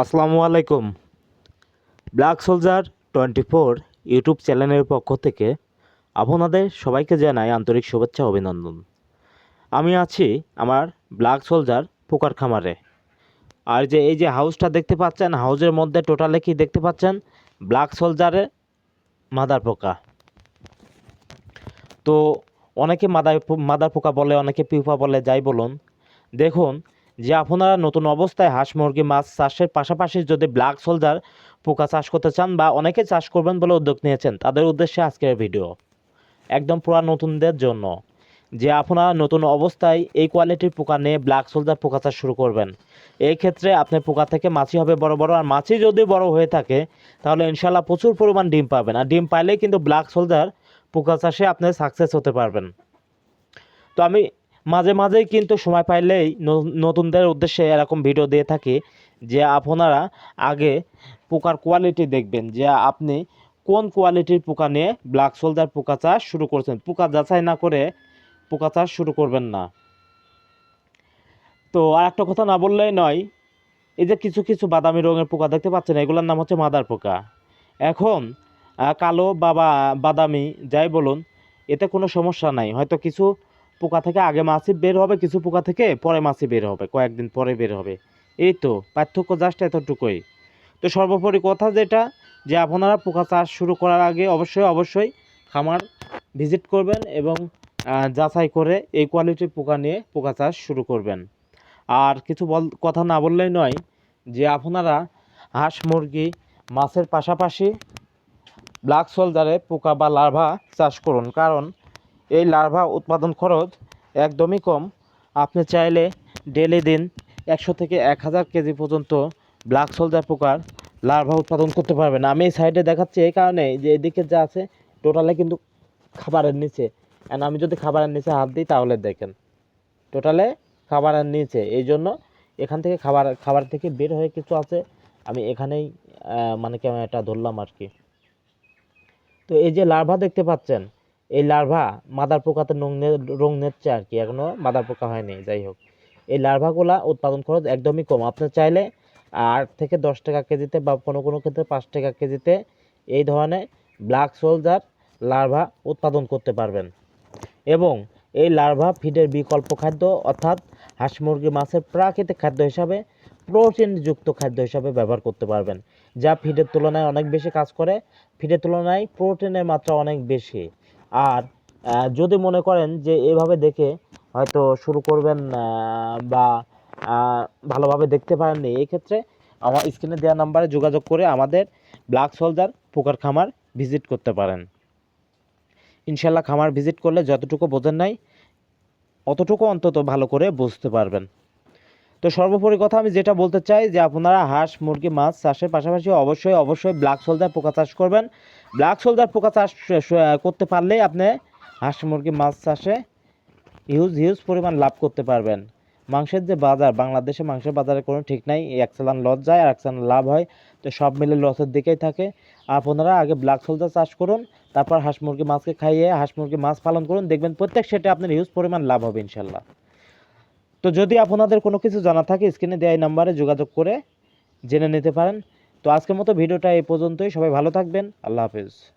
আসসালামু আলাইকুম। Black soldier twenty four YouTube চ্যানেলের পক্ষ থেকে আপনাদের সবাইকে জানাই আন্তরিক শুভেচ্ছা অভিনন্দন। আমি আছি আমার ব্ল্যাক সোলজার পোকার খামারে। আর যে এই যে হাউসটা দেখতে পাচ্ছেন হাউসের মধ্যে টোটালে কি দেখতে পাচ্ছেন? ব্ল্যাক সোলজারে মাদার পোকা। তো অনেকে মাদার মাদার পোকা বলে, অনেকে পিউপা বলে, যাই বলুন। দেখুন যে আপনারা নতুন অবস্থায় হাঁস, মুরগি, মাছ চাষের পাশাপাশি যদি ব্ল্যাক সোলজার পোকা চাষ করতে চান বা অনেকে চাষ করবেন বলে উদ্যোগ নিয়েছেন, তাদের উদ্দেশ্যে আজকের ভিডিও একদম পুরা নতুনদের জন্য। যে আপনারা নতুন অবস্থায় এই কোয়ালিটির পোকা নিয়ে ব্ল্যাক সোলজার পোকা চাষ শুরু করবেন, এই ক্ষেত্রে আপনার পোকা থেকে মাছি হবে বড় বড়, আর মাছি যদি বড় হয়ে থাকে, তাহলে ইনশাল্লাহ প্রচুর পরিমাণ ডিম পাবেন। আর ডিম পাইলেই কিন্তু ব্ল্যাক সোলজার পোকা চাষে আপনি সাকসেস হতে পারবেন। তো আমি মাঝে মাঝেই কিন্তু সময় পাইলেই নতুনদের উদ্দেশ্যে এরকম ভিডিও দিয়ে থাকি যে আপনারা আগে পোকার কোয়ালিটি দেখবেন, যে আপনি কোন কোয়ালিটির পোকা নিয়ে ব্ল্যাক সোলজার পোকা চাষ শুরু করছেন। পোকা যাচাই না করে পোকা চাষ শুরু করবেন না। তো আর একটা কথা না বললেই নয়, এই যে কিছু কিছু বাদামি রঙের পোকা দেখতে পাচ্ছেন, এগুলোর নাম হচ্ছে মাদার পোকা। এখন কালো বা বা- বাদামি যাই বলুন, এতে কোনো সমস্যা নাই। হয়তো কিছু পোকা থেকে আগে মাছি বের হবে, কিছু পোকা থেকে পরে মাছি বের হবে, কয়েকদিন পরে বের হবে। এই তো, পার্থক্য জাস্ট এতটুকুই। তো সর্বোপরি কথা যেটা, যে আপনারা পোকা চাষ শুরু করার আগে অবশ্যই অবশ্যই খামার ভিজিট করবেন এবং যাচাই করে এই কোয়ালিটির পোকা নিয়ে পোকা চাষ শুরু করবেন। আর কিছু বল, কথা না বললেই নয়, যে আপনারা হাঁস, মুরগি, মাছের পাশাপাশি ব্ল্যাক সোলজারে পোকা বা লার্ভা চাষ করুন। কারণ এই লার্ভা উৎপাদন খরচ একদমই কম। আপনি চাইলে ডেলি দিন একশো থেকে এক হাজার কেজি পর্যন্ত ব্ল্যাক সোলজার পোকার লার্ভা উৎপাদন করতে পারবেন। আমি এই সাইডে দেখাচ্ছি এই কারণে যে এদিকে যা আছে, টোটালে কিন্তু খাবারের নিচে। অ্যান্ড আমি যদি খাবারের নিচে হাত দিই, তাহলে দেখেন, টোটালে খাবারের নিচে। এই জন্য এখান থেকে খাবার খাবার থেকে বের হয়ে কিছু আছে, আমি এখানেই মানে ক্যামেরাটা ধরলাম আর কি। তো এই যে লার্ভা দেখতে পাচ্ছেন এই লার্ভা মাদার পোকাতে রং নিচ্ছে আর কি, এখনও মাদার পোকা হয়নি, যাই হোক। এই লার্ভাগুলা উৎপাদন খরচ একদমই কম। আপনি চাইলে আট থেকে দশ টাকা কেজিতে বা কোনো কোনো ক্ষেত্রে পাঁচ টাকা কেজিতে এই ধরনের ব্ল্যাক সোলজার লার্ভা উৎপাদন করতে পারবেন। এবং এই লার্ভা ফিডের বিকল্প খাদ্য অর্থাৎ হাঁস মুরগি মাছের প্রাকৃতিক খাদ্য হিসাবে প্রোটিনযুক্ত খাদ্য হিসাবে ব্যবহার করতে পারবেন। যা ফিডের তুলনায় অনেক বেশি কাজ করে। ফিডের তুলনায় প্রোটিনের মাত্রা অনেক বেশি। আর যদি মনে করেন যে এভাবে দেখে হয়তো শুরু করবেন বা ভালোভাবে দেখতে পারেননি, এই ক্ষেত্রে আমার স্ক্রিনে দেওয়া নাম্বারে যোগাযোগ করে আমাদের ব্ল্যাক সোলজার পোকার খামার ভিজিট করতে পারেন। ইনশাল্লাহ খামার ভিজিট করলে যতটুকু বোঝেন নাই, অতটুকু অন্তত ভালো করে বুঝতে পারবেন। তো সর্বোপরি কথা আমি যেটা বলতে চাই যে আপনারা হাঁস, মুরগি, মাছ চাষের পাশাপাশি অবশ্যই অবশ্যই ব্ল্যাক সোলজার পোকা চাষ করবেন। ব্ল্যাক সোলজার পোকা চাষ করতে পারলেই আপনি হাঁস মুরগি, মাছ চাষে হিউজ হিউজ পরিমাণ লাভ করতে পারবেন। মাংসের যে বাজার, বাংলাদেশে মাংসের বাজারে কোনো ঠিক নাই এক চালান লস যায় আর এক চালান লাভ হয়, তো সব মিলে লসের দিকেই থাকে। আপনারা আগে ব্ল্যাক সোলজার চাষ করুন, তারপর হাঁস মুরগি, মাছকে খাইয়ে হাঁস মুরগি, মাছ পালন করুন, দেখবেন প্রত্যেক সেটে আপনার হিউজ পরিমাণ লাভ হবে ইনশাল্লাহ। তো যদি আপনাদের কোনো কিছু জানা থাকে স্ক্রিনে দেওয়া এই নাম্বারে যোগাযোগ করে জেনে নিতে পারেন। তো আজকের মতো ভিডিওটা এই পর্যন্তই। সবাই ভালো থাকবেন। আল্লাহ হাফেজ।